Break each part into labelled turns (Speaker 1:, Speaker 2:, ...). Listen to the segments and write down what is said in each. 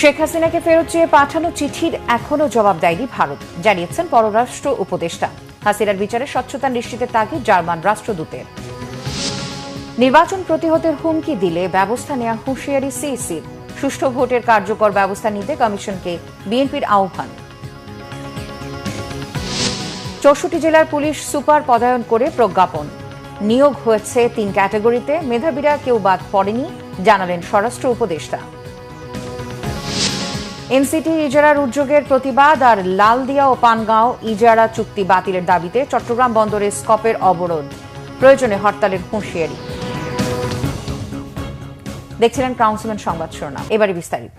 Speaker 1: শেখ হাসিনাকে ফেরত চেয়ে পাঠানো চিঠির এখনও জবাব দেয়নি ভারত, জানিয়েছেন পররাষ্ট্র উপদেষ্টা। হাসিনার বিচারে স্বচ্ছতা নিশ্চিতের তাগিদ জার্মান রাষ্ট্রদূতের। নির্বাচন প্রতিহতের হুমকি দিলে ব্যবস্থা নেওয়ার হুঁশিয়ারি সিইসির। সুষ্ঠু ভোটের কার্যকর ব্যবস্থা নিতে কমিশনকে বিএনপির আহ্বান। চৌষট্টি জেলার পুলিশ সুপার পদায়ন করে প্রজ্ঞাপন। নিয়োগ হয়েছে তিন ক্যাটাগরিতে, মেধাবীরা কেউ বাদ পড়েনি, জানালেন স্বরাষ্ট্র উপদেষ্টা। এনসিটি ইজারার উদ্যোগের প্রতিবাদ আর লালদিয়া ও পানগাঁও ইজারা চুক্তি বাতিলের দাবিতে চট্টগ্রাম বন্দরে স্কপের অবরোধ। প্রয়োজনে হরতালের হুঁশিয়ারি। দেখছিলেন কাউন্সিলমেন্ট সংবাদ শিরোনাম। এবারে বিস্তারিত।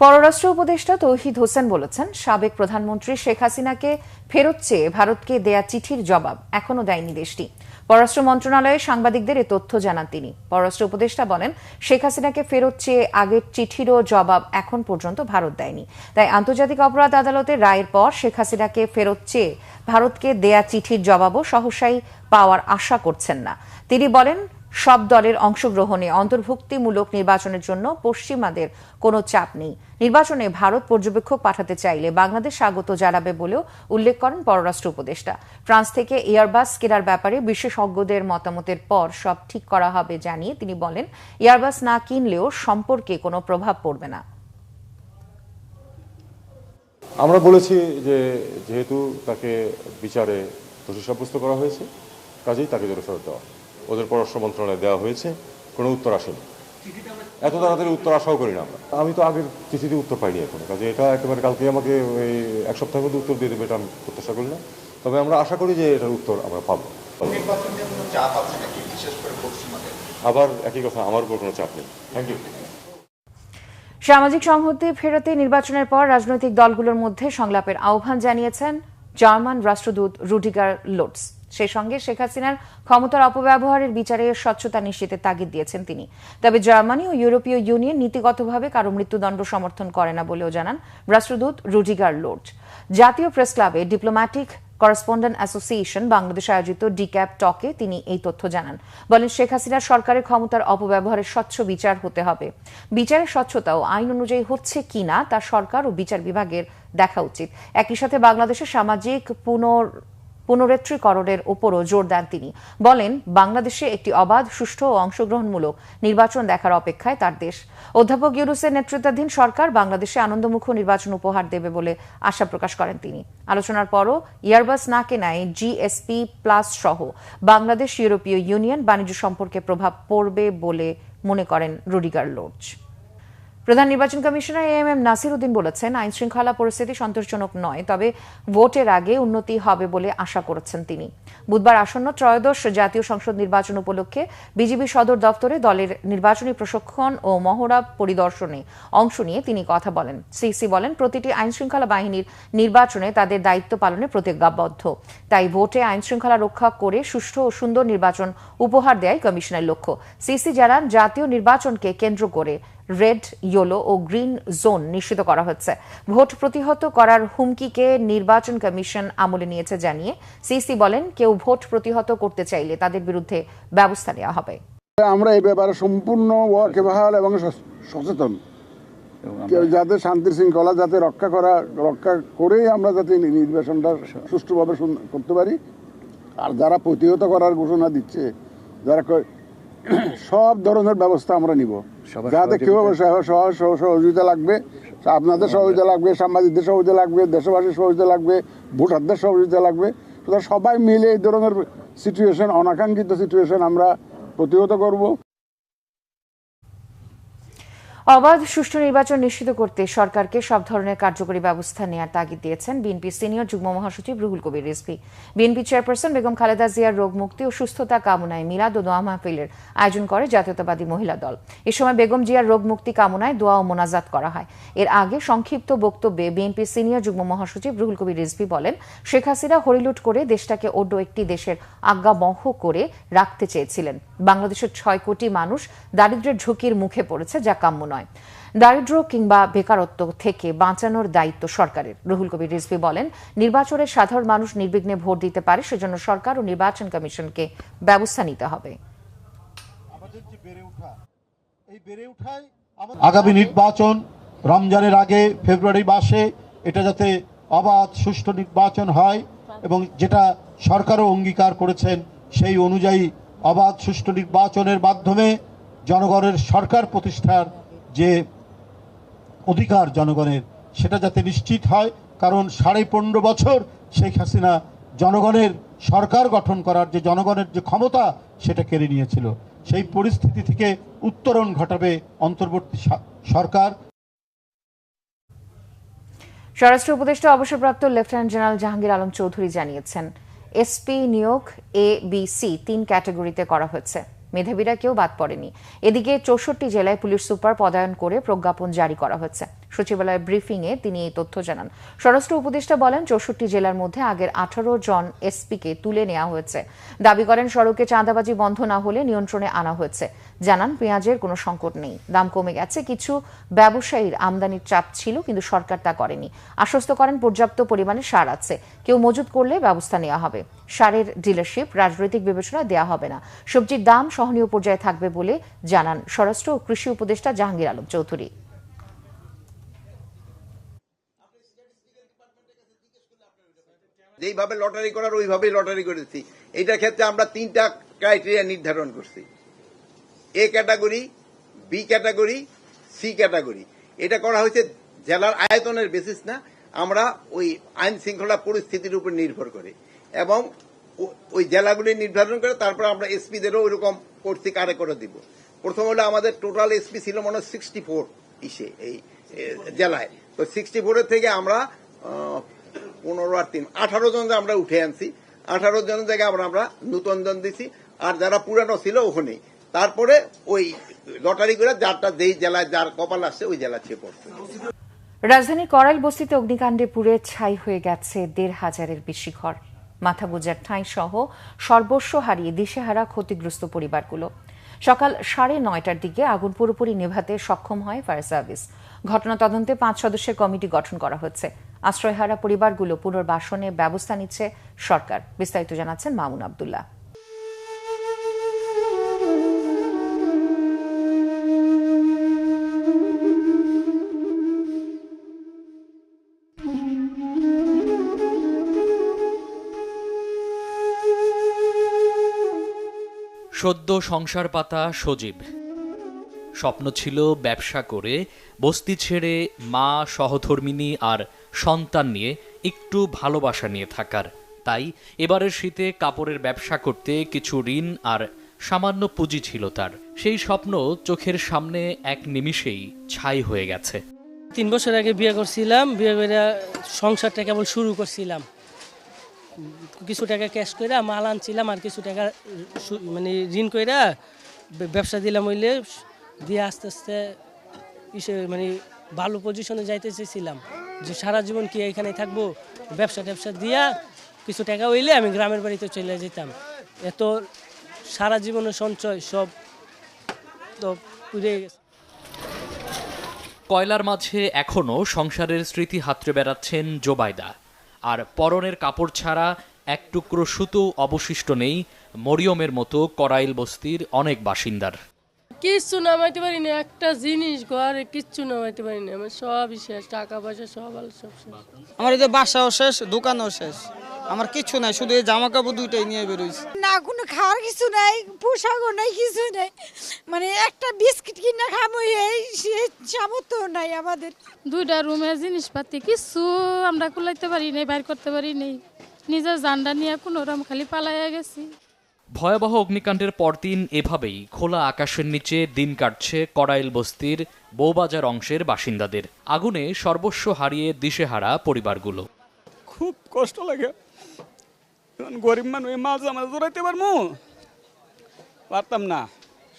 Speaker 1: পররাষ্ট্র উপদেষ্টা তৌহিদ হোসেন বলেছেন, সাবেক প্রধানমন্ত্রী শেখ হাসিনাকে ফেরত চেয়ে ভারতকে দেয়া চিঠির জবাব এখনও দেয়নি দেশটি। পররাষ্ট্র মন্ত্রণালয়ে সাংবাদিকদের এ তথ্য জানান তিনি। পররাষ্ট্র উপদেষ্টা বলেন, শেখ হাসিনাকে ফেরত চেয়ে আগের চিঠিরও জবাব এখন পর্যন্ত ভারত দেয়নি। তাই আন্তর্জাতিক অপরাধ আদালতের রায়ের পর শেখ হাসিনাকে ফেরত চেয়ে ভারতকে দেয়া চিঠির জবাবও সহসাই পাওয়ার আশা করছেন না। তিনি বলেন সব দলের অংশগ্রহণে অন্তর্ভুক্তিমূলক নির্বাচনের জন্য পশ্চিমাদের কোনো চাপ নেই। নির্বাচনে ভারত পর্যবেক্ষক পাঠাতে চাইলে বাংলাদেশ স্বাগত জানাবে বলেও উল্লেখ করেন পররাষ্ট্র উপদেষ্টা। ফ্রান্স থেকে এয়ারবাস কেনার ব্যাপারে বিশেষজ্ঞদের মতামতের পর সব ঠিক করা হবে জানিয়ে তিনি বলেন, এয়ারবাস না কিনলেও সম্পর্কে কোনো প্রভাব পড়বে না।
Speaker 2: আমরা বলেছি যে যেহেতু তাকে বিচারে দোষী সাব্যস্ত করা হয়েছে, কাজেই তাকে ফেরত দেওয়া ওদের পররাষ্ট্র মন্ত্রণালয়ে দেওয়া হয়েছে, কোনো উত্তর আসেনি। এত তাড়াতাড়ি উত্তর আশাও করি না আমরা। আমি তো আগের চিঠিতে উত্তর পাইনি এখন, কাজে এটা একেবারে কালকে আমাকে ওই এক সপ্তাহের মধ্যে উত্তর দিয়ে দেবে এটা আমি প্রত্যাশা করি না। তবে আমরা আশা করি যে এটার উত্তর আমরা পাবো। আবার একই কথা, আমার উপর কোনো চাপ নেই। থ্যাংক ইউ
Speaker 1: সামাজিক সংহতি ফেরাতে নির্বাচনের পর রাজনৈতিক দলগুলোর মধ্যে সংলাপের আহ্বান জানিয়েছেন জার্মান রাষ্ট্রদূত রুডিগার লোটস। সেই সঙ্গে শেখ হাসিনার ক্ষমতার অপব্যবহারের বিচারে স্বচ্ছতা নিশ্চিতের তাগিদ দিয়েছেন তিনি। তবে জার্মানি ও ইউরোপীয় ইউনিয়ন নীতিগতভাবে কারও মৃত্যুদণ্ড সমর্থন করে না বলেও জানান রাষ্ট্রদূত রুডিগার লোটস জাতীয় প্রেস ক্লাবে ডিপ্লোম্যাটিক করেসপন্ডেন্ট অ্যাসোসিয়েশন বাংলাদেশ আয়োজিত ডিক্যাপ টকে তিনি এই তথ্য জানান। বলেন, শেখ হাসিনার সরকারের ক্ষমতার অপব্যবহারের স্বচ্ছ বিচার হতে হবে। বিচারের স্বচ্ছতা ও আইন অনুযায়ী হচ্ছে কিনা তা সরকার ও বিচার বিভাগের দেখা উচিত। একই সাথে বাংলাদেশের সামাজিক পুনর পুনরেত্রীকরণের ওপরও জোর দেন তিনি। বলেন, বাংলাদেশে একটি অবাধ, সুষ্ঠু ও অংশগ্রহণমূলক নির্বাচন দেখার অপেক্ষায় তার দেশ। অধ্যাপক ইউনুসের নেতৃত্বাধীন সরকার বাংলাদেশে আনন্দমুখ নির্বাচন উপহার দেবে বলে আশা প্রকাশ করেন তিনি। আলোচনার পরও ইয়ারবাস না কেনায় জিএসপি প্লাস সহ বাংলাদেশ ইউরোপীয় ইউনিয়ন বাণিজ্য সম্পর্কে প্রভাব পড়বে বলে মনে করেন রুডিগার লোচ প্রধান নির্বাচন commissioner M M Nasir Uddin বলেছেন, আইন শৃঙ্খলা পরিস্থিতি সন্তোষজনক নয়, তবে ভোটের আগে উন্নতি হবে বলে আশা করেছেন তিনি। বুধবার আসন্ন ত্রয়োদশ জাতীয় সংসদ নির্বাচন উপলক্ষে বিজেপি সদর দপ্তরে দলের নির্বাচনী প্রশিক্ষণ ও মহড়া পরিদর্শনে অংশ নিয়ে তিনি কথা বলেন। সিসি বলেন, প্রতিটি আইন শৃঙ্খলা বাহিনীর নির্বাচনে তাদের দায়িত্ব পালনে প্রতিজ্ঞাবদ্ধ। তাই ভোটে আইন শৃঙ্খলা রক্ষা করে সুষ্ঠু ও সুন্দর নির্বাচন উপহার দেয় কমিশনের লক্ষ্য। সিসি জানান, জাতীয় নির্বাচনকে কেন্দ্র করে রেড ইয়েলো ও গ্রিন জোন নিশ্চিত করা হচ্ছে। ভোট প্রতিহত করার হুমকিকে নির্বাচন কমিশন আমলে নিয়েছে জানিয়ে সিসি বলেন কেউ ভোট প্রতিহত করতে চাইলে তাদের বিরুদ্ধে ব্যবস্থা নেওয়া হবে।
Speaker 3: আমরা এই ব্যাপারে সম্পূর্ণ ওয়াকিবহাল এবং সচেতন। কেউ যাতে শান্তি শৃঙ্খলা যাতে রক্ষা করা রক্ষা করেই আমরা যাতে নির্বাচনটা সুষ্ঠুভাবে সুন- করতে পারি। আর যারা প্রতিহত করার ঘোষণা দিচ্ছে যারা সব ধরনের ব্যবস্থা আমরা নিব। যাতে কেউ সহ- সহ- সহ- সহযোগিতা লাগবে আপনাদের সহযোগিতা লাগবে সাংবাদিকদের সহযোগিতা লাগবে দেশবাসীর সহযোগিতা লাগবে ভোটারদের সহযোগিতা লাগবে। সবাই মিলে এই ধরনের সিচুয়েশন অনাকাঙ্ক্ষিত সিচুয়েশন আমরা প্রতিহত করব।
Speaker 1: অবাধ সুষ্ঠু নির্বাচন নিশ্চিত করতে সরকারকে সব ধরনের কার্যকরী ব্যবস্থা নেওয়ার তাগিদ দিয়েছেন বিএনপি সিনিয়র যুগ্ম মহাসচিব রুহুল কবির রিজভি। বিএনপি চেয়ারপারসন বেগম খালেদা জিয়ার রোগ মুক্তি ও সুস্থতা কামনায় মিলাদ ও দোয়া মাহফিলের আয়োজন করে জাতীয়তাবাদী মহিলা দল। এ সময় বেগম জিয়ার রোগ মুক্তি কামনায় দোয়া ও মোনাজাত করা হয়। এর আগে সংক্ষিপ্ত বক্তব্যে বিএনপি সিনিয়র যুগ্ম মহাসচিব রুহুল কবির রিজভি বলেন, শেখ হাসিনা হরিলুট করে দেশটাকে অন্য একটি দেশের আজ্ঞাবহ করে রাখতে চেয়েছিলেন। বাংলাদেশের ছয় কোটি মানুষ দারিদ্র্যের ঝুঁকির মুখে পড়েছে, যা কাম্য নয়। দারিদ্র কিংবা বেকারত্ব থেকে বাঁচানোর দায়িত্ব সরকারের। রুহুল কবির রিজভি বলেন, নির্বাচনে সাধারণ মানুষ নির্বিঘ্নে ভোট দিতে পারে, সেজন্য সরকার ও নির্বাচন কমিশনকে ব্যবস্থা নিতে হবে।
Speaker 4: আগামী নির্বাচন রমজানের আগে, ফেব্রুয়ারি মাসে, এটা যাতে অবাধ, সুষ্ঠু নির্বাচন হয় এবং যেটা সরকারও অঙ্গীকার করেছেন, সেই অনুযায়ী অবাধ সুষ্ঠু নির্বাচনের মাধ্যমে জনগণের সরকার প্রতিষ্ঠার যে অধিকার জনগণের, সেটা যাতে নিশ্চিত হয়, কারণ সাড়ে পনেরো বছর শেখ হাসিনা জনগণের সরকার গঠন করার যে জনগণের যে ক্ষমতা, সেটা কেড়ে নিয়েছিল। সেই পরিস্থিতি থেকে উত্তরণ ঘটাবে অন্তর্বর্তী সরকার।
Speaker 1: স্বরাষ্ট্র উপদেষ্টা অবসরপ্রাপ্ত লেফটেন্যান্ট জেনারেল জাহাঙ্গীর আলম চৌধুরী জানিয়েছেন এসপি নিয়োগ, এ, বি, সি তিন ক্যাটাগরিতে করা হচ্ছে। মেধাবীরা কেউ বাদ পড়েনি। এদিকে চৌষট্টি জেলায় পুলিশ সুপার পদায়ন করে প্রজ্ঞাপন জারি করা হচ্ছে। সচিবালয় ব্রিফিং এ তিনি এই তথ্য জানান। স্বরাষ্ট্র উপদেষ্টা বলেন, চৌষট্টি জেলার মধ্যে আগের আঠারো জন এসপিকে তুলে নেওয়া হয়েছে। দাবি করেন, সড়কে চাঁদাবাজি বন্ধ না হলে নিয়ন্ত্রণে আনা হয়েছে। জানান, পেঁয়াজের কোনো সংকট নেই। দাম কমে গেছে, কিছু ব্যবসায়ীর আমদানির চাপ ছিল, কিন্তু সরকার তা করেনি। আশ্বস্ত করেন, পর্যাপ্ত পরিমাণে সার আছে। কেউ মজুত করলে ব্যবস্থা নেওয়া হবে। সারের ডিলারশিপ রাজনৈতিক বিবেচনা দেওয়া হবে না। সবজির দাম সহনীয় পর্যায়ে থাকবে বলে জানান স্বরাষ্ট্র ও কৃষি উপদেষ্টা জাহাঙ্গীর আলম চৌধুরী।
Speaker 5: যেইভাবে লটারি করার, ওইভাবেই লটারি করেছি। এইটার ক্ষেত্রে আমরা তিনটা ক্রাইটেরিয়া নির্ধারণ করছি। A category B category C category এটা করা হয়েছে জেলার আয়তনের বেসিস না, আমরা ওই আইন শৃঙ্খলা পরিস্থিতির উপর নির্ভর করে। এবং ওই জেলাগুলি নির্ধারণ করে, তারপর আমরা এসপিদেরও ওইরকম করছি কারে করে দিব। প্রথম হলো আমাদের টোটাল এসপি ছিল মনে হয় সিক্সটি ফোর ইসে, এই জেলায়। তো সিক্সটি ফোরের থেকে আমরা পনেরো আর তিন। আঠারো জন আমরা উঠে আনছি, আঠারো জন জায়গায় আমরা আমরা নতুন জন দিছি। আর যারা পুরানো ছিল ওখানেই তারপরে ওই লটারি করে যারটা যেই জেলায় যার কপাল আসছে, ওই জেলা ছেয়ে পড়ছে।
Speaker 1: রাজধানীর করাইল বস্তিতে অগ্নিকাণ্ডে পুড়ে ছাই হয়ে গেছে দেড় হাজারের বেশি ঘর। মাথা গোজার ঠাঁই সহ সর্বস্ব হারিয়ে দিশেহারা ক্ষতিগ্রস্ত পরিবারগুলো। সকাল সাড়ে নয়টার দিকে আগুন পুরোপুরি নেভাতে সক্ষম হয় ফায়ার সার্ভিস। ঘটনা তদন্তে পাঁচ সদস্যের কমিটি গঠন করা হচ্ছে। আশ্রয়হারা পরিবারগুলো পুনর্বাসনে ব্যবস্থা নিচ্ছে সরকার। বিস্তারিত জানাচ্ছেন মামুন আবদুল্লাহ।
Speaker 6: সদ্য সংসার পাতা সজীব। স্বপ্ন ছিল ব্যবসা করে, বস্তি ছেড়ে মা, সহধর্মিনী আর সন্তান নিয়ে একটু ভালোবাসা নিয়ে থাকার। তাই এবারের শীতে কাপড়ের ব্যবসা করতে কিছু ঋণ আর সামান্য পুঁজি ছিল তার। সেই স্বপ্ন চোখের সামনে এক নিমিষেই ছাই হয়ে গেছে।
Speaker 7: তিন বছর আগে বিয়ে করছিলাম, বিয়ে করে সংসারটা কেবল শুরু করছিলাম। কিছু টাকা ক্যাশ করে মাল আনছিলাম আর কিছু টাকা মানে ঋণ করে ব্যবসা দিলাম হইলে দিয়ে আস্তে আস্তে ইসে মানে ভালো পজিশনে যাইতে চেয়েছিলাম। যে সারা জীবন কি এখানে থাকব? ব্যবসা ট্যাবসা দিয়া কিছু টাকা হইলে আমি গ্রামের বাড়িতে চলে যেতাম। এত সারা জীবনের সঞ্চয় সব তো পুড়ে গেছে।
Speaker 6: কয়লার মাঝে এখনও সংসারের স্মৃতি হাতড়ে বেড়াচ্ছেন জোবাইদা আর পরনের কাপড় ছাড়া এক টুকরো সুতো অবশিষ্ট নেই মরিয়মের মতো করাইল বস্তির অনেক বাসিন্দার।
Speaker 8: কিচ্ছু নামাইতে পারি না একটা জিনিস ঘরে কিচ্ছু নামাইতে পারি না আমার সবই শেষ টাকা পয়সা সব আলো সব শেষ।
Speaker 9: আমার এই যে বাসাও শেষ দোকানও শেষ আমার কিচ্ছু নাই শুধু এই জামা কাপড় দুইটাই নিয়ে বেরোইছি।
Speaker 10: না কোনো খাওয়ার কিছু নাই পোশাকও নাই কিছু নাই মানে একটা বিস্কিট কিনে খাব এই সে সামর্থ্য নাই আমাদের।
Speaker 8: দুইটা রুমের জিনিসপাতি কিছু আমরা কুলাইতে পারি নাই বাইর করতে পারি নাই নিজের জান্ডা নিয়ে কোনো রকম খালি পালাইয়া গেছি।
Speaker 6: ভয়াবহ অগ্নিকাণ্ডের পরদিন এভাবেই খোলা আকাশের নিচে দিন কাটছে করাইল বস্তির বৌবাজার অংশের বাসিন্দাদের। আগুনে সর্বস্ব হারিয়ে দিশেহারা পরিবারগুলো।
Speaker 9: খুব কষ্ট লাগে। গরিব মানুষ মাছ আমার জোরাইতে পারব পারতাম না।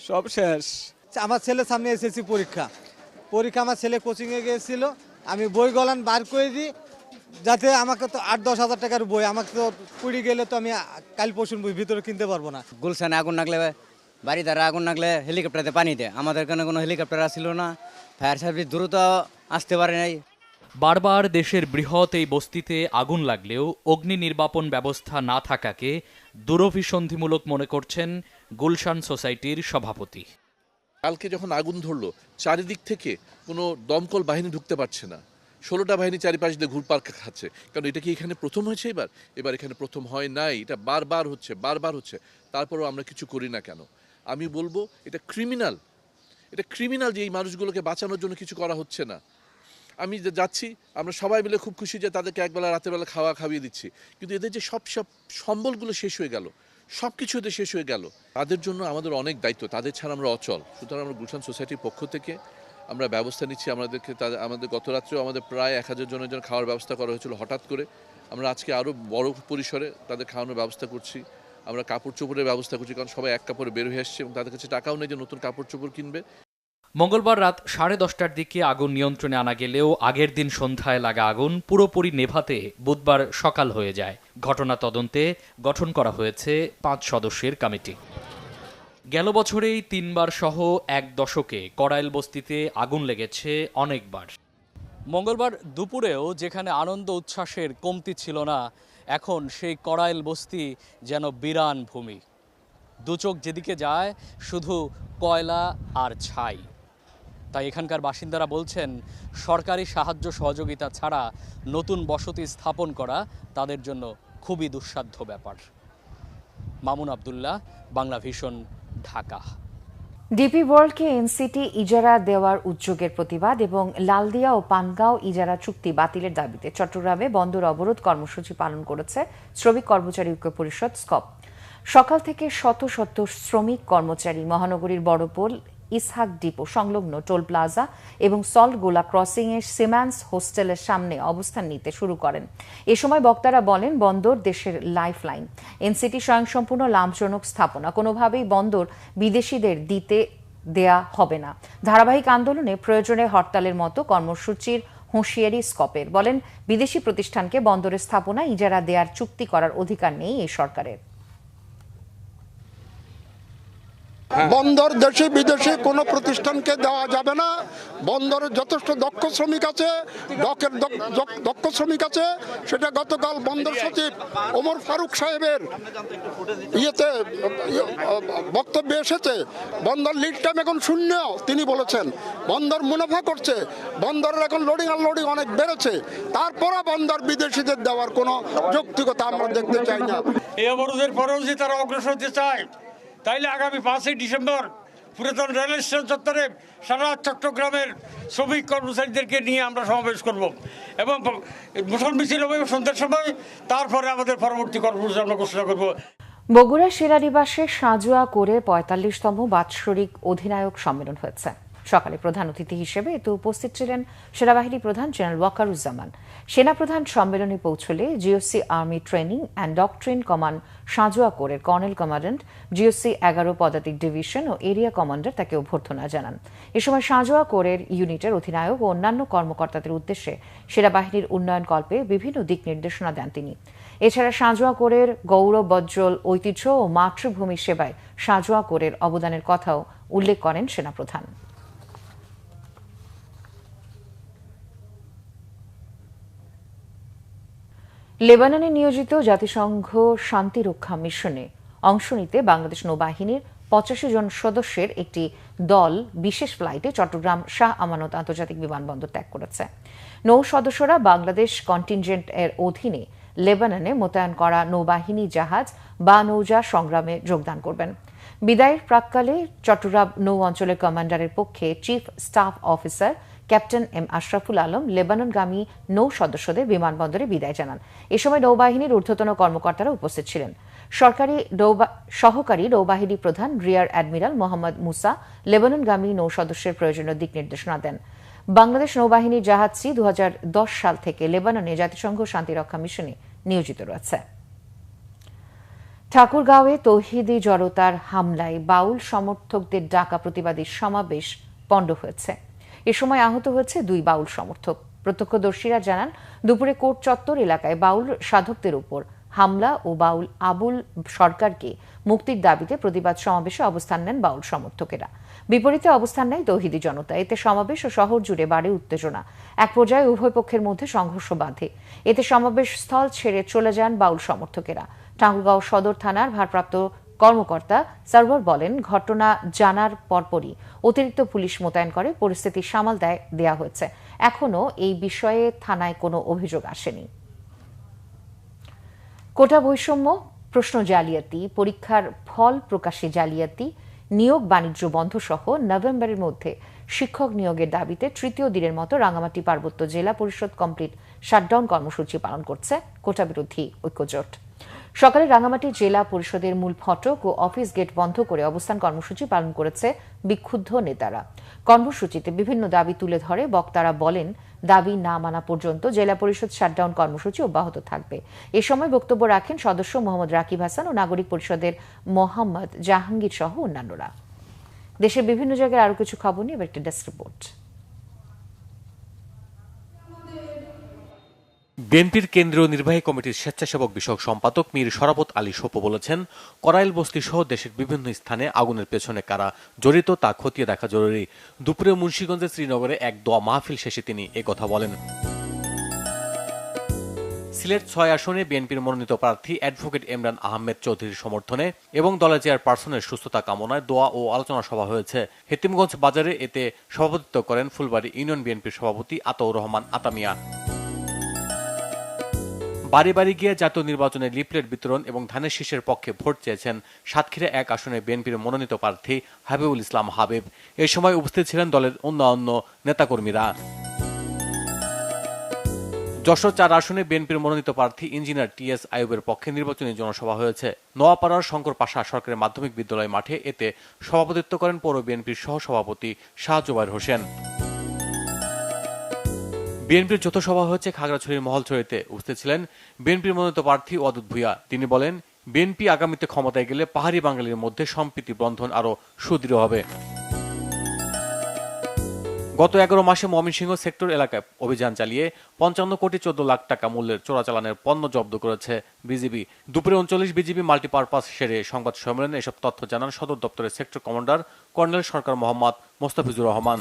Speaker 9: সব শেষ।
Speaker 11: আমার ছেলে সামনে এসেছি পরীক্ষা। পরীক্ষা আমার ছেলে কোচিংয়ে গিয়েছিল। আমি বই গলান বার করে দিই। যাতে আমাকে তো আট দশ হাজার টাকার বই আমাকে তো পুড়ি গেলে তো আমি কাল পরশুর বই ভিতরে কিনতে পারব না।
Speaker 9: গুলশানে আগুন লাগলে বাড়ি দ্বারা আগুন লাগলে হেলিকপ্টারে পানি দেয়। আমাদের এখানে কোনো হেলিকপ্টার আসছিল না। ফায়ার সার্ভিস দ্রুত আসতে পারে নাই।
Speaker 6: বারবার দেশের বৃহৎ এই বস্তিতে আগুন লাগলেও অগ্নি নির্বাপন ব্যবস্থা না থাকাকে দুরভিসন্ধিমূলক মনে করছেন গুলশান সোসাইটির সভাপতি।
Speaker 12: কালকে যখন আগুন ধরলো চারিদিক থেকে কোনো দমকল বাহিনী ঢুকতে পারছে না। ষোলোটা বাহিনী চারিপাশ দিয়ে ঘুরপাক খাচ্ছে। কারণ এটা কি এখানে প্রথম হয়েছে এবার? এবার এখানে প্রথম হয় নাই। এটা বারবার হচ্ছে বারবার হচ্ছে। তারপরেও আমরা কিছু করি না কেন? আমি বলব, এটা ক্রিমিনাল এটা ক্রিমিনাল যে এই মানুষগুলোকে বাঁচানোর জন্য কিছু করা হচ্ছে না। আমি যে যাচ্ছি, আমরা সবাই মিলে খুব খুশি যে তাদেরকে একবেলা রাতের বেলা খাওয়া খাইয়ে দিচ্ছি। কিন্তু এদের যে সব সব সম্বলগুলো শেষ হয়ে গেল। সব কিছু এদের শেষ হয়ে গেল। তাদের জন্য আমাদের অনেক দায়িত্ব। তাদের ছাড়া আমরা অচল। সুতরাং আমরা গুলশান সোসাইটির পক্ষ থেকে আমরা ব্যবস্থা নিচ্ছি আমাদেরকে তাদের আমাদের গত রাত্রেও আমাদের প্রায় এক হাজার জনের জন্য খাওয়ার ব্যবস্থা করা হয়েছিল হঠাৎ করে। আমরা আজকে আরও বড় পরিসরে তাদের খাওয়ানোর ব্যবস্থা করছি। আমরা কাপড় চোপড়ের ব্যবস্থা করছি কারণ সবাই এক কাপড়ে বের হয়ে আসছে এবং তাদের কাছে টাকাও নেই যে নতুন কাপড় চোপড় কিনবে।
Speaker 6: মঙ্গলবার রাত সাড়ে দশটার দিকে আগুন নিয়ন্ত্রণে আনা গেলেও আগের দিন সন্ধ্যায় লাগা আগুন পুরোপুরি নেভাতে বুধবার সকাল হয়ে যায়। ঘটনা তদন্তে গঠন করা হয়েছে পাঁচ সদস্যের কমিটি। গেল বছরেই তিনবার সহ এক দশকে কড়াইল বস্তিতে আগুন লেগেছে অনেকবার। মঙ্গলবার দুপুরেও যেখানে আনন্দ উচ্ছ্বাসের কমতি ছিল না, এখন সেই কড়াইল বস্তি যেন বিরান ভূমি। দুচোখ যেদিকে যায়, শুধু কয়লা আর ছাই। তাই এখানকার বাসিন্দারা বলছেন, সরকারি সাহায্য সহযোগিতা ছাড়া নতুন বসতি স্থাপন করা তাদের জন্য খুবই দুঃসাধ্য ব্যাপার। মামুন আবদুল্লাহ, বাংলা ভীষণ ঢাকা।
Speaker 1: ডিপি ওয়ার্ল্ডকে এনসিটি ইজারা দেওয়ার উদ্যোগের প্রতিবাদ এবং লালদিয়া ও পানগাঁও ইজারা চুক্তি বাতিলের দাবিতে চট্টগ্রামে বন্দর অবরোধ কর্মসূচি পালন করেছে শ্রমিক কর্মচারী ঐক্য পরিষদ স্কপ। সকাল থেকে শত শত শ্রমিক কর্মচারী মহানগরীর বড়পোল ইসহাক ডিপো, সংলগ্ন টোল প্লাজা এবং সল্ট গোলা ক্রসিং এর সিম্যান্স হোস্টেলের সামনে অবস্থান নিতে শুরু করেন। এ সময় বক্তারা বলেন, বন্দর দেশের লাইফ লাইন এনসিটি স্বয়ংসম্পূর্ণ লাভজনক স্থাপনা, কোনোভাবেই বন্দর বিদেশিদের দিতে দেয়া হবে না। ধারাবাহিক আন্দোলনে প্রয়োজনে হরতালের মতো কর্মসূচির হুঁশিয়ারি স্কপের। বলেন, বিদেশি প্রতিষ্ঠানকে বন্দরের স্থাপনা ইজারা দেওয়ার চুক্তি করার অধিকার নেই এই সরকারের।
Speaker 13: বন্দর দেশে বিদেশে কোনো প্রতিষ্ঠানকে দেওয়া যাবে না। বন্দরে যথেষ্ট দক্ষ শ্রমিক আছে ডকের দক- দক- দক্ষ শ্রমিক আছে। সেটা গতকাল বন্দর সচিব ওমর ফারুক সাহেবের ইয়েতে ইয়ে, বক্তব্যে এসেছে। বন্দর লিড টাইম এখন শূন্য তিনি বলেছেন। বন্দর মুনাফা করছে বন্দরের এখন লোডিং আর লোডিং অনেক বেড়েছে। তারপরে বন্দর বিদেশিদের দেওয়ার কোনো যৌক্তিকতা আমরা দেখতে চাই না।
Speaker 14: এই অবরোধের পরেও যে তারা অগ্রসর হতে চায় তাইলে আগামী পাঁচই ডিসেম্বর পুরাতন রেল স্টেশন চত্বরে সারা চট্টগ্রামের শ্রমিক কর্মচারীদেরকে নিয়ে আমরা সমাবেশ করব। এবং মুসল মিছিল হবে সন্ধ্যার সময়, তারপরে আমাদের পরবর্তী কর্মসূচি আমরা ঘোষণা করব।
Speaker 1: বগুড়া সেরানিবাসে সাজুয়া করে পঁয়তাল্লিশতম বাৎসরিক অধিনায়ক সম্মেলন হয়েছে। সকালে প্রধান অতিথি হিসেবে এতে উপস্থিত ছিলেন সেনাবাহিনী প্রধান জেনারেল ওয়াকারুজ্জামান। সেনাপ্রধান সম্মেলনে পৌঁছলে GOC army training and doctrine command সাঁজোয়া কোরের কর্নেল কমান্ড্যান্ট জিওসি এগারো পদাতিক ডিভিশন ও এরিয়া কমান্ডার তাকে অভ্যর্থনা জানান। এ সময় সাঁজোয়া কোরের ইউনিটের অধিনায়ক ও অন্যান্য কর্মকর্তাদের উদ্দেশ্যে সেনাবাহিনীর উন্নয়ন কল্পে বিভিন্ন দিক নির্দেশনা দেন তিনি। এছাড়া সাঁজোয়া কোরের গৌরব গৌরবজ্জ্বল ঐতিহ্য ও মাতৃভূমি সেবায় সাঁজোয়া কোরের অবদানের কথাও উল্লেখ করেন সেনাপ্রধান। লেবাননে নিয়োজিত জাতিসংঘ শান্তিরক্ষা মিশনে অংশ নিতে বাংলাদেশ নৌবাহিনীর পঁচাশি জন সদস্যের একটি দল বিশেষ ফ্লাইটে চট্টগ্রাম শাহ আমানত আন্তর্জাতিক বিমানবন্দর ত্যাগ করেছে। নৌ সদস্যরা বাংলাদেশ কন্টিনজেন্ট এর অধীনে লেবাননে মোতায়েন করা নৌবাহিনী জাহাজ বা নৌজা সংগ্রামে যোগদান করবেন। বিদায়ের প্রাককালে চট্টগ্রাম নৌ অঞ্চলের কমান্ডারের পক্ষে chief staff officer captain M Ashraful Alam লেবাননগামী নৌ সদস্যদের বিমানবন্দরে বিদায় জানান। এ সময় নৌবাহিনীর ঊর্ধ্বতন কর্মকর্তারা উপস্থিত ছিলেন। সরকারি সহকারী নৌবাহিনী প্রধান রিয়ার অ্যাডমিরাল মোহাম্মদ মুসা লেবাননগামী নৌ সদস্যের প্রয়োজনীয় দিক নির্দেশনা দেন। বাংলাদেশ নৌবাহিনীর জাহাজটি দু সাল থেকে লেবাননে জাতিসংঘ শান্তিরক্ষা মিশনে নিয়োজিত রয়েছে। ঠাকুরগাঁওয়ে তৌহিদি জড়তার হামলায় বাউল সমর্থকদের ডাকা প্রতিবাদী সমাবেশ পণ্ড হয়েছে। এ সময় আহত হয়েছে দুই বাউল সমর্থক। প্রত্যক্ষদর্শীরা জানান, দুপুরে কোর্ট চত্বর এলাকায় বাউল সাধকদের উপর হামলা ও বাউল আবুল সরকারকে মুক্তির দাবিতে প্রতিবাদ সমাবেশে অবস্থান নেন বাউল সমর্থকেরা। বিপরীতে অবস্থান নেয় তৌহিদি জনতা। এতে সমাবেশ ও শহর জুড়ে বাড়ে উত্তেজনা। এক পর্যায়ে উভয় পক্ষের মধ্যে সংঘর্ষ বাঁধে। এতে সমাবেশ স্থল ছেড়ে চলে যান বাউল সমর্থকেরা। ঠাকুরগাঁও সদর থানার ভারপ্রাপ্ত কর্মকর্তা সার্ভার বলেন, ঘটনা জানার পরপরই অতিরিক্ত পুলিশ মোতায়েন করে পরিস্থিতি সামাল দেয়, দেয়া হয়েছে। এখনও এই বিষয়ে থানায় কোনো অভিযোগ আসেনি। কোটা বৈষম্য, প্রশ্ন জালিয়াতি, পরীক্ষার ফল প্রকাশে জালিয়াতি, নিয়োগ বাণিজ্য বন্ধ সহ নভেম্বরের মধ্যে শিক্ষক নিয়োগের দাবিতে তৃতীয় দিনের মতো রাঙামাটি পার্বত্য জেলা পরিষদ কমপ্লিট শাটডাউন কর্মসূচি পালন করছে কোটা বিরোধী ঐক্যজোট। সকালে রাঙামাটি জেলা পরিষদের মূল ফটক ও অফিস গেট বন্ধ করে অবস্থান কর্মসূচি পালন করেছে বিক্ষুব্ধ নেতারা। কর্মসূচিতে বিভিন্ন দাবি তুলে ধরে। বক্তারা বলেন, দাবি না মানা পর্যন্ত জেলা পরিষদ শাটডাউন কর্মসূচি অব্যাহত থাকবে। এ সময় বক্তব্য রাখেন সদস্য মোহাম্মদ রাকিব হাসান ও নাগরিক পরিষদের মোহাম্মদ জাহাঙ্গীর সহ অন্যান্যরা। দেশের বিভিন্ন জায়গায় আরও কিছু খবর নিয়ে একটি ডেস্ক রিপোর্ট।
Speaker 15: বিএনপির কেন্দ্রীয় নির্বাহী কমিটির স্বেচ্ছাসেবক বিষয়ক সম্পাদক মীর শরাবত আলী সোপো বলেছেন, করাইল বস্তি সহ দেশের বিভিন্ন স্থানে আগুনের পেছনে কারা জড়িত তা খতিয়ে দেখা জরুরি। দুপুরে মুন্সীগঞ্জের শ্রীনগরে এক দোয়া মাহফিল শেষে তিনি কথা বলেন। সিলেট ছয় আসনে বিএনপির মনোনীত প্রার্থী অ্যাডভোকেট ইমরান আহমেদ চৌধুরীর সমর্থনে এবং দলের চেয়ারপারসনের সুস্থতা কামনায় দোয়া ও আলোচনা সভা হয়েছে। হেতিমগঞ্জ বাজারে এতে সভাপতিত্ব করেন ফুলবাড়ি ইউনিয়ন বিএনপির সভাপতি আতাউর রহমান আতামিয়া। বাড়ি বাড়ি গিয়ে জাতীয় নির্বাচনে লিফলেট বিতরণ এবং ধানের শীষের পক্ষে ভোট চেয়েছেন সাতক্ষীরা এক আসনে বিএনপির মনোনীত প্রার্থী হাবিবুল ইসলাম হাবিব। এ সময় উপস্থিত ছিলেন দলের অন্যান্য নেতাকর্মীরা। যশোর চার আসনে বিএনপির মনোনীত প্রার্থী ইঞ্জিনিয়ার টি এস আয়ুবের পক্ষে নির্বাচনী জনসভা হয়েছে। নোয়াপাড়ার শঙ্কর পাশা সরকারি মাধ্যমিক বিদ্যালয় মাঠে এতে সভাপতিত্ব করেন পৌর বিএনপির সহসভাপতি শাহ জুবাইর হোসেন। বিএনপির যৌথ সভা হয়েছে খাগড়াছড়ির মহলছড়িতে। উপস্থিত ছিলেন বিএনপির মনোনীত প্রার্থী অদূত ভূয়া তিনি বলেন, বিএনপি আগামীতে ক্ষমতায় গেলে পাহাড়ি বাঙালির মধ্যে সম্প্রীতি বন্ধন আরও সুদৃঢ় হবে। গত এগারো মাসে ময়মনসিংহ সেক্টর এলাকায় অভিযান চালিয়ে পঞ্চান্ন কোটি চোদ্দ লাখ টাকা মূল্যের চোরাচালানের পণ্য জব্দ করেছে বিজিবি। দুপুরে উনচল্লিশ বিজিবি মাল্টিপারপাস সেরে সংবাদ সম্মেলনে এসব তথ্য জানান সদর দপ্তরের sector commander colonel Sarkar Mohammad Mostafizur Rahman.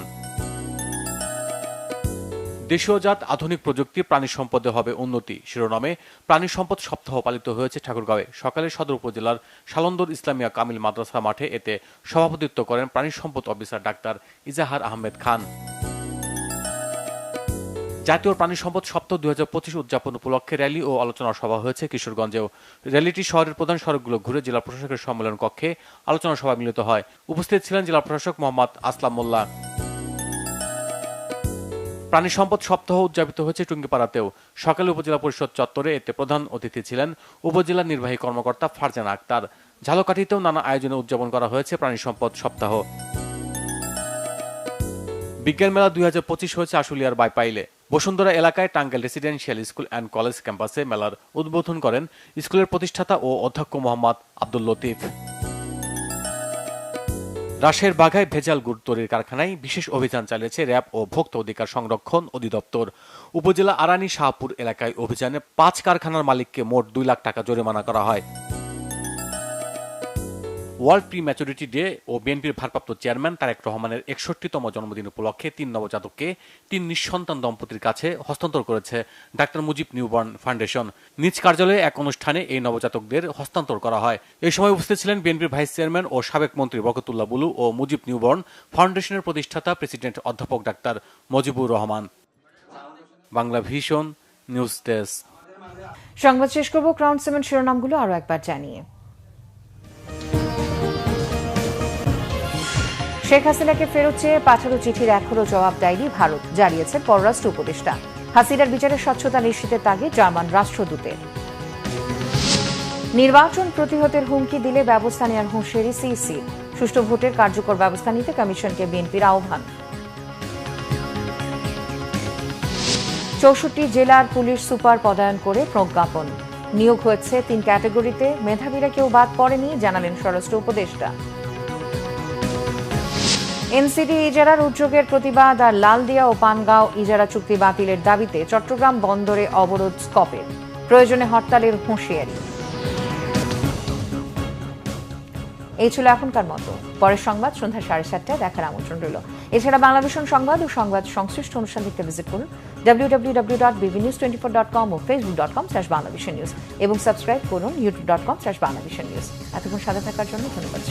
Speaker 15: দেশীয়জাত আধুনিক প্রযুক্তি প্রাণী সম্পদে হবে উন্নতি। শিরোনামে প্রাণী সম্পদ সপ্তাহ পালিত হয়েছে ঠাকুরগাঁওয়ে। সকালে সদর উপজেলার সালন্দর ইসলামিয়া কামিল মাদ্রাসা মাঠে এতে সভাপতিত্ব করেন প্রাণী সম্পদ অফিসার ডাক্তার ইজাহার আহমেদ খান। জাতীয় প্রাণী সম্পদ সপ্তাহ দুই হাজার পঁচিশ উদযাপন উপলক্ষে র্যালি ও আলোচনা সভা হয়েছে কিশোরগঞ্জেও। র্যালিটি শহরের প্রধান সড়কগুলো ঘুরে জেলা প্রশাসকের সম্মেলন কক্ষে আলোচনা সভা মিলিত হয়। উপস্থিত ছিলেন জেলা প্রশাসক মোহাম্মদ আসলাম মোল্লা। প্রাণী সম্পদ সপ্তাহ উদযাপিত হয়েছে টুঙ্গিপাড়াতেও। সকালে উপজেলা পরিষদ চত্বরে এতে প্রধান অতিথি ছিলেন উপজেলা নির্বাহী কর্মকর্তা ফারজানা আক্তার। ঝালকাঠিতেও নানা আয়োজনে উদযাপন করা হয়েছে প্রাণী সম্পদ সপ্তাহ। বিজ্ঞান মেলা দুই হাজার পঁচিশ হয়েছে আশুলিয়ার বাইপাইলে। বসুন্ধরা এলাকায় Tangail residential school and college ক্যাম্পাসে মেলার উদ্বোধন করেন স্কুলের প্রতিষ্ঠাতা ও অধ্যক্ষ মোহাম্মদ আব্দুল লতিফ। রাশের বাঘায় ভেজাল গুড় তৈরির কারখানায় বিশেষ অভিযান চালিয়েছে র্যাব ও ভোক্তা অধিকার সংরক্ষণ অধিদপ্তর। উপজেলা আরানি শাহপুর এলাকায় অভিযানে পাঁচ কারখানার মালিককে মোট দুই লাখ টাকা জরিমানা করা হয়। ওয়ার্ল্ড প্রি ম্যাচুরিটি ডে ও বিএনপির ভারপ্রাপ্ত চেয়ারম্যান তারেক রহমানের একষট্টিতম জন্মদিন উপলক্ষে তিন নবজাতককে তিন নিঃসন্তান দম্পতির কাছে হস্তান্তর করেছে ডাক্তার মুজিব নিউবর্ন ফাউন্ডেশন। নিজ কার্যালয়ে এক অনুষ্ঠানে এই নবজাতকদের হস্তান্তর করা হয়। এই সময় উপস্থিত ছিলেন বিএনপির ভাইস চেয়ারম্যান ও সাবেক মন্ত্রী বরকতুল্লাহ বুলু ও মুজিব নিউবর্ন ফাউন্ডেশনের প্রতিষ্ঠাতা প্রেসিডেন্ট অধ্যাপক ডাক্তার মজিবুর রহমান। বাংলা ভীষণ নিউজ ডেস্ক।
Speaker 1: সংবাদ শেষ করব, ক্রাউন সিমেন্ট শিরোনামগুলো আরও একবার জানিয়ে। শেখ হাসিনাকে ফেরত চেয়ে পাঠানো চিঠির এখনও জবাব দেয়নি ভারত জানিয়েছে পররাষ্ট্র উপদেষ্টা। হাসিনার বিচারের স্বচ্ছতা নিশ্চিতের তাগে জার্মান রাষ্ট্রদূতের নির্বাচন প্রতিহতের হুমকি দিলে ব্যবস্থা নেওয়ার হুঁশিয়ারি সিসি সুষ্ঠু ভোটের কার্যকর ব্যবস্থা নিতে কমিশনকে বিএনপির আহ্বান। চৌষট্টি জেলার পুলিশ সুপার পদায়ন করে প্রজ্ঞাপন। নিয়োগ হয়েছে তিন ক্যাটাগরিতে। মেধাবীরা কেউ বাদ পড়েনি, জানালেন স্বরাষ্ট্র উপদেষ্টা। এনসিডি ইজারার উদ্যোগের প্রতিবাদ আর লালদিয়া ও পানগাঁও ইজারা চুক্তি বাতিলের দাবিতে চট্টগ্রাম বন্দরে অবরোধ স্কপের প্রয়োজনে হরতালের হুঁশিয়ারি। এই ছিল এখনকার মতো। পরের সংবাদ সন্ধ্যা সাড়ে সাতটায় দেখার আমন্ত্রণ রইল। এছাড়া বাংলাদেশ সংবাদ ও সংবাদ সংশ্লিষ্ট অনুষ্ঠান দেখতে ভিজিট করুন W W W dot BB news twenty four dot com ও Facebook dot com slash Bangladesh news এবং সাবস্ক্রাইব করুন YouTube dot com slash Bangladesh news এতক্ষণ সাথে থাকার জন্য ধন্যবাদ